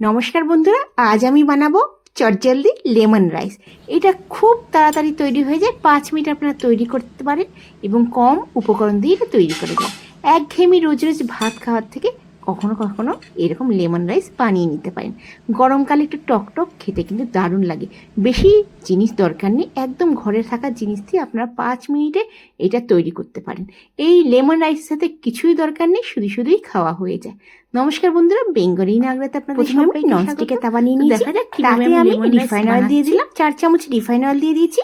নমস্কার বন্ধুরা, আজ আমি বানাবো চটজলদি লেমন রাইস। এটা খুব তাড়াতাড়ি তৈরি হয়ে যায়, পাঁচ মিনিট আপনারা তৈরি করতে পারেন এবং কম উপকরণ দিয়ে এটা তৈরি করে যায় একঘেয়েমি রোজ রোজ ভাত খাওয়ার থেকে কখনো কখনো এরকম লেমন রাইস বানিয়ে নিতে পারেন। গরমকালে একটু টক টক খেতে কিন্তু দারুণ লাগে। বেশি জিনিস দরকার নেই একদম ঘরে থাকা জিনিস দিয়ে আপনারা পাঁচ মিনিটে এটা তৈরি করতে পারেন। এই লেমন রাইসের সাথে কিছুই দরকার নেই শুধু শুধুই খাওয়া হয়ে যায়। নমস্কার বন্ধুরা বেঙ্গলি নাগরাতে আপনাদের প্রথমে আমি সবাইকে তাওয়া নিয়ে নিয়েছি। দেখা যাক তাতে আমি রিফাইন অয়েল দিয়ে দিলাম চার চামচ রিফাইন অয়েল দিয়ে দিয়েছি।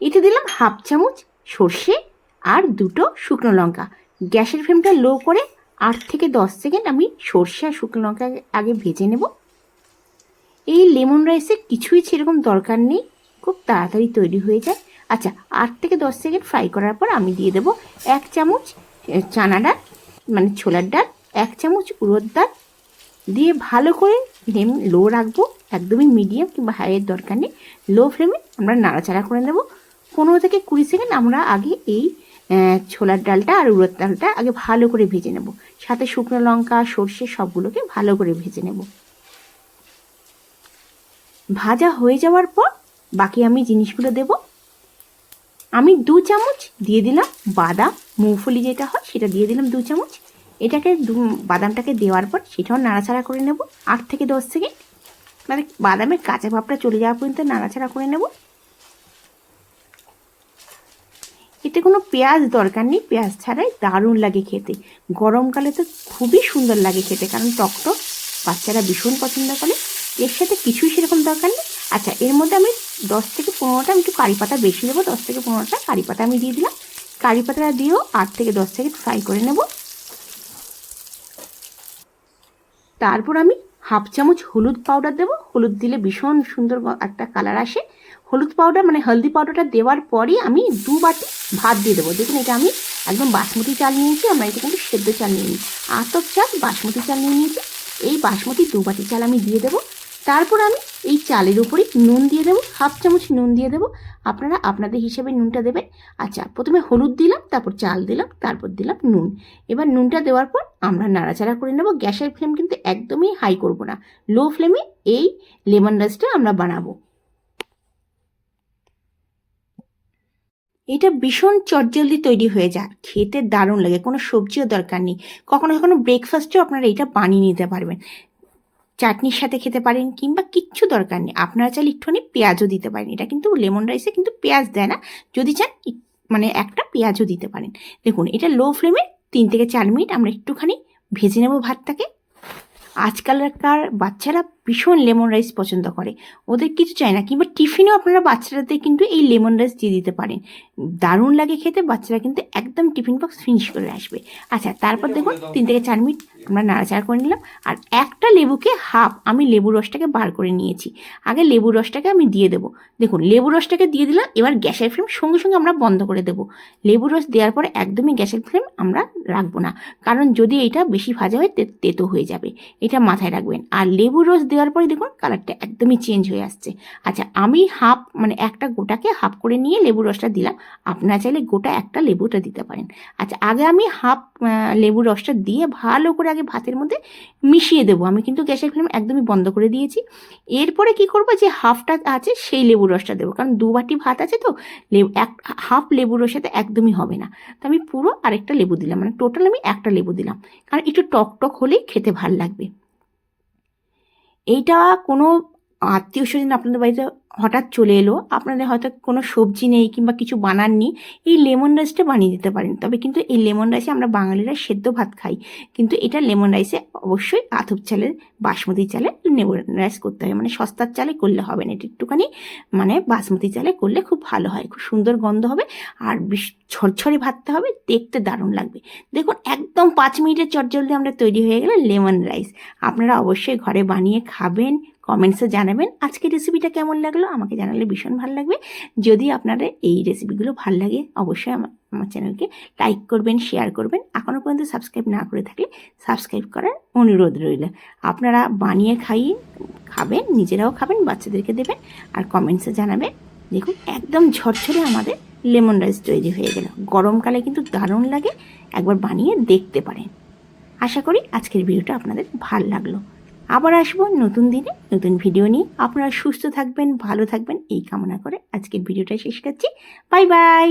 এতে দিলাম হাফ চামচ সর্ষে আর দুটো শুকনো লঙ্কা। গ্যাসের ফ্লেমটা লো করে আট থেকে দশ সেকেন্ড আমি সর্ষে আর শুকনো লঙ্কা আগে ভেজে নেব। এই লেমন রাইসে কিছুই সেরকম দরকার নেই, খুব তাড়াতাড়ি তৈরি হয়ে যায়। আচ্ছা আট থেকে দশ সেকেন্ড ফ্রাই করার পর আমি দিয়ে দেবো এক চামচ চানা ডাল মানে ছোলার ডাল, এক চামচ উড়োর ডাল। দিয়ে ভালো করে ফ্লেম লো রাখব, একদমই মিডিয়াম কিংবা হাইয়ের দরকার নেই। লো ফ্লেমে আমরা নাড়াচাড়া করে নেব। পনেরো থেকে কুড়ি সেকেন্ড আমরা আগে এই ছোলার ডালটা আর উড়দ ডালটা আগে ভালো করে ভেজে নেব। সাথে শুকনো লঙ্কা, সর্ষে সবগুলোকে ভালো করে ভেজে নেব। ভাজা হয়ে যাওয়ার পর বাকি আমি জিনিসগুলো দেব। আমি দু চামচ দিয়ে দিলাম বাদাম মুগফলি যেটা হয় সেটা দিয়ে দিলাম দু চামচ। এটাকে দু, বাদামটাকে দেওয়ার পর সেটাও নাড়াচাড়া করে নেব। আট থেকে দশ সেকেন্ড। মানে বাদামের কাঁচা ভাবটা চলে যাওয়া পর্যন্ত নাড়াচাড়া করে নেব। এতে কোনো পেঁয়াজ দরকার নেই। পেঁয়াজ ছাড়াই দারুণ লাগে খেতে। গরমকালে তো খুবই সুন্দর লাগে খেতে, কারণ টক টক বাচ্চারা ভীষণ পছন্দ করে। এর সাথে কিছুই সেরকম দরকার নেই। আচ্ছা এর মধ্যে আমি দশ থেকে পনেরোটা, আমি একটু কারি পাতা বেশি দেবো। দশ থেকে পনেরোটা কারি পাতা আমি দিয়ে দিলাম। কারি পাতাটা দিয়েও আট থেকে দশ সেকেন্ড ফ্রাই করে নেব। তারপর আমি হাফ চামচ হলুদ পাউডার দেবো। হলুদ দিলে ভীষণ সুন্দর একটা কালার আসে। হলুদ পাউডার মানে হলদি পাউডারটা দেওয়ার পরই আমি দু বাটি ভাত দিয়ে দেবো। দেখুন, এটা আমি একদম বাসমতি চাল নিয়েছি, আমরা এটা কিন্তু সেদ্ধ চাল নিয়ে নিই। আতক চাল, বাসমতি চাল নিয়ে নিয়েছি। এই বাসমতি দু বাটি চাল আমি দিয়ে দেবো। তারপর আমি এই চালের উপরই নুন দিয়ে দেবো, হাফ চামচ নুন দিয়ে দেবো। আপনারা আপনাদের হিসেবে নুনটা দেবেন। আচ্ছা প্রথমে হলুদ দিলাম, তারপর চাল দিলাম, তারপর দিলাম নুন। এবার নুনটা দেওয়ার পর আমরা নাড়াচাড়া করে নেব। গ্যাসের ফ্লেম কিন্তু একদমই হাই করব না। লো ফ্লেমে এই লেমন রাইসটা আমরা বানাবো। এটা ভীষণ চটজলদি তৈরি হয়ে যায়। খেতে দারুণ লাগে, কোনো সবজিও দরকার নেই। কখনো কখনো ব্রেকফাস্টেও আপনারা এটা বানিয়ে নিতে পারবেন। চাটনির সাথে খেতে পারেন কিংবা কিচ্ছু দরকার নেই। আপনারা চাইলে একটুখানি পেঁয়াজও দিতে পারেন। এটা কিন্তু লেমন রাইসে কিন্তু পেঁয়াজ দেয় না। যদি চান মানে একটা পেঁয়াজও দিতে পারেন। দেখুন, এটা লো ফ্লেমে তিন থেকে চার মিনিট আমরা একটুখানি ভেজে নেব ভাতটাকে। আজকালকার বাচ্চারা ভীষণ লেমন রাইস পছন্দ করে। ওদের কিছু চায় না, কিংবা টিফিনেও আপনারা বাচ্চাদের কিন্তু এই লেমন রাইস দিয়ে দিতে পারেন। দারুণ লাগে খেতে, বাচ্চারা কিন্তু একদম টিফিন বক্স ফিনিশ করে আসবে। আচ্ছা তারপর দেখুন, তিন থেকে চার মিনিট আমরা নাড়াচাড়া করে নিলাম। আর একটা লেবুকে হাফ আমি লেবু রসটাকে বার করে নিয়েছি। আগে লেবু রসটাকে আমি দিয়ে দেবো। দেখুন, লেবু রসটাকে দিয়ে দিলাম, এবার গ্যাসের ফ্লেম সঙ্গে সঙ্গে আমরা বন্ধ করে দেবো। লেবু রস দেওয়ার পরে একদমই গ্যাসের ফ্লেম আমরা রাখব না, কারণ যদি এটা বেশি ভাজা হয় তেতো হয়ে যাবে। এটা মাথায় রাখবেন। আর লেবু রস দেওয়ার পরে দেখুন কালারটা একদমই চেঞ্জ হয়ে আসছে। আচ্ছা আমি হাফ মানে একটা গোটাকে হাফ করে নিয়ে লেবু রসটা দিলাম। আপনারা চাইলে গোটা একটা লেবুটা দিতে পারেন। আচ্ছা আগে আমি হাফ লেবু রসটা দিয়ে ভালো করে আগে ভাতের মধ্যে মিশিয়ে দেবো। আমি কিন্তু গ্যাসের ফ্লেম একদমই বন্ধ করে দিয়েছি। এরপরে কি করব? যে হাফটা আছে সেই লেবু রসটা দেবো। কারণ দু বাটি ভাত আছে তো, লেবু, এক হাফ লেবু রসাতে একদমই হবে না। তো আমি পুরো আরেকটা লেবু দিলাম। মানে টোটাল আমি একটা লেবু দিলাম। কারণ একটু টক টক হলেই খেতে ভালো লাগবে। এইটা কোনো আত্মীয় স্বজন আপনাদের বাড়িতে হঠাৎ চলে এলো, আপনাদের হয়তো কোনো সবজি নেই কিংবা কিছু বানাননি, এই লেমন রাইসটা বানিয়ে দিতে পারেন। তবে কিন্তু এই লেমন রাইসে আমরা বাঙালিরা সেদ্ধ ভাত খাই। কিন্তু এটা লেমন রাইসে অবশ্যই আতপ চালের, বাসমতি চালে রাইস করতে হয়। মানে সস্তার চালে করলে হবে না। এটা একটুখানি মানে বাসমতি চালে করলে খুব ভালো হয়। খুব সুন্দর গন্ধ হবে আর ঝরঝরে ভাজতে হবে, দেখতে দারুণ লাগবে। দেখুন, একদম পাঁচ মিনিটের চটজলদি আমরা তৈরি হয়ে গেলে লেমন রাইস। আপনারা অবশ্যই ঘরে বানিয়ে খাবেন কমেন্টসে জানাবেন আজকের রেসিপিটা কেমন লাগল, আমাকে জানালে ভীষণ ভালো লাগবে। যদি আপনারা এই রেসিপিগুলো ভালো লাগে, অবশ্যই আমার আমার চ্যানেলকে লাইক করবেন শেয়ার করবেন। এখনও পর্যন্ত সাবস্ক্রাইব না করে থাকলে সাবস্ক্রাইব করার অনুরোধ রইল। আপনারা বানিয়ে খাইয়ে খাবেন, নিজেরাও খাবেন, বাচ্চাদেরকে দেবেন আর কমেন্টসে জানাবেন। দেখুন, একদম ঝরঝরে আমাদের লেমন রাইস তৈরি হয়ে গেল। গরমকালে কিন্তু দারুণ লাগে একবার বানিয়ে দেখতে পারেন। আশা করি আজকের ভিডিওটা আপনাদের ভালো লাগল। আবার আসব নতুন দিনে, নতুন ভিডিও নিয়ে। আপনারা সুস্থ থাকবেন, ভালো থাকবেন, এই কামনা করে আজকের ভিডিওটা শেষ করছি। Bye bye